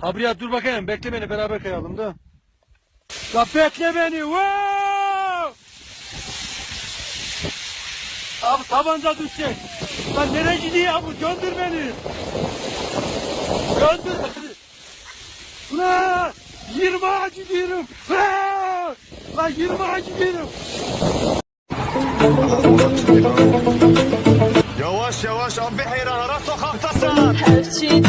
Habriya dur bakayım bekle beni beraber kayalım da. La bekle beni. Wow! Abi tabanca düşecek. Lan nereye gidiyor abi? Göndür beni. Göndür beni. Ulan 20'a gidiyorum. Ulan! Lan 20'a gidiyorum. Yavaş yavaş abi heyran ara sokaktasın. Her şey